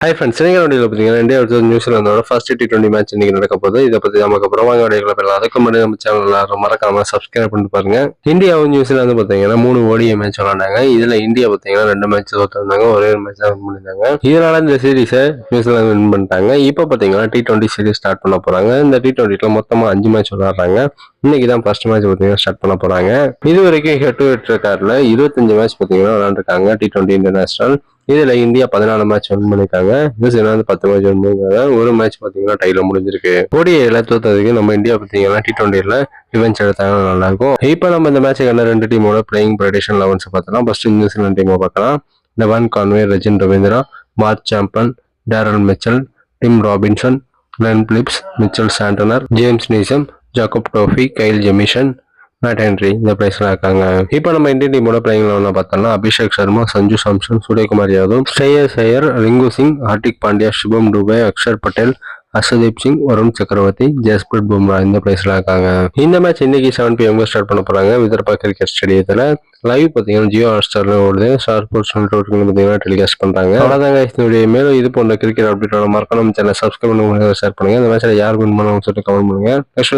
Hi friends நீங்கள் வண்டியில் பார்த்தீங்கன்னா இந்தியா வர்சஸ் நியூசிலாந்தோட ஃபர்ஸ்ட் டி டுவெண்ட்டி மேட்ச் இன்னைக்கு நடக்க போகுது. இதை பற்றி நமக்கு அப்புறம் வாங்க வண்டிகளை பெறலாம் அதுக்கு முன்னாடி நம்ம சேனல் எல்லாரும் மறக்காம சப்ஸ்கிரைப் பண்ணிட்டு பாருங்க. இந்தியாவும் நியூசிலாந்து பார்த்தீங்கன்னா மூணு ஓடிய மேட்ச் விளாண்டாங்க இதில் இந்தியா பார்த்தீங்கன்னா ரெண்டு மேட்ச் தோத்துருந்தாங்க. ஒரே ஒரு மேட்ச் தான் வின் பண்ணியிருந்தாங்க. இதனால இந்த சீரீஸை நியூசிலாந்து வின் பண்ணிட்டாங்க. இப்போ பார்த்தீங்கன்னா டி டுவெண்ட்டி சீரீஸ் ஸ்டார்ட் பண்ண போகிறாங்க இந்த டி டுவெண்ட்டியில் மொத்தமாக அஞ்சு மேட்ச் விளாட்றாங்க இன்னைக்கு தான் ஃபர்ஸ்ட் மேட்ச் பார்த்தீங்கன்னா ஸ்டார்ட் பண்ண போகிறாங்க இது வரைக்கும் ஹெட் டு ஹெட் ரெக்கார்டில் இருபத்தஞ்சு மேட்ச் பார்த்தீங்கன்னா விளாண்டுருக்காங்க டி டுவெண்ட்டி இன்டர்நேஷனல் இதுல இந்தியா பதினாலு மேட்ச் ஒன் பண்ணிருக்காங்க. நியூசிலாந்து பத்து மேட்ச் ஒன் பண்ணிருக்காங்க. ஒரு மேட்ச் பாத்தீங்கன்னா டைல முடிஞ்சிருக்கு. ஓடிஐல தோத்ததுக்கு நம்ம இந்தியா பாத்தீங்கன்னா டி டுவெண்ட்டில ரிவெஞ்ச் எடுத்தாங்கன்னா நல்லா இருக்கும் இப்போ நம்ம இந்த மேட்சுக்கான ரெண்டு டீமோட பிளேயிங் ப்ரொடேஷன் லெவன்ஸ் பார்த்தலாம் ஃபர்ஸ்ட் நியூசிலாந்து டீமை பார்க்கலாம். Devon Conway Rachin Ravindra Mark Chapman Daryl Mitchell Tim Robinson Glenn Phillips Mitchell Santner James Neesham Jacob Duffy Kyle Jamieson Matt Henry இந்த பிளேஸ்ல இருக்காங்க. இப்போ நம்ம இந்தியன் டீமோட பிளேயிங் ஒன்று பார்த்தோம்னா அபிஷேக் சர்மா சஞ்சு சாம்சன் சூரியகுமார் யாதவ் ஸ்ரேயஸ் ஐயர் ரிங்கு சிங் ஹார்திக் பாண்டியா சுபம் டுபே அக்ஷர் பட்டேல் அசதீப் சிங் வருண் சக்கரவர்த்தி ஜஸ்பிரீத் பும்ரா இந்த பிளேஸ்ல இருக்காங்க. இந்த மேட்ச் இன்னைக்கு செவன் பிஎம் ஸ்டார்ட் பண்ண போறாங்க. விதர்பா கிரிக்கெட் ஸ்டேடியத்தில் லைவ் பார்த்தீங்கன்னா ஜியோ ஹாட் ஸ்டார்ல ஓடுது ஸ்டார் ஸ்போர்ட்ஸ் பார்த்தீங்கன்னா டெலிகாஸ்ட் பண்றாங்க. அவ்வளோதாங்க இதனுடைய மேலும் இது போன்ற கிரிக்கெட் அப்டேட் மறக்காம நம்ம சேனல் சப்ஸ்கிரைப் பண்ணுங்க ஷேர் பண்ணுங்க. இந்த மேட்ச்ல யார் வின் பண்ணுவாங்க சொல்லிட்டு கமெண்ட் பண்ணுங்க. நெக்ஸ்ட்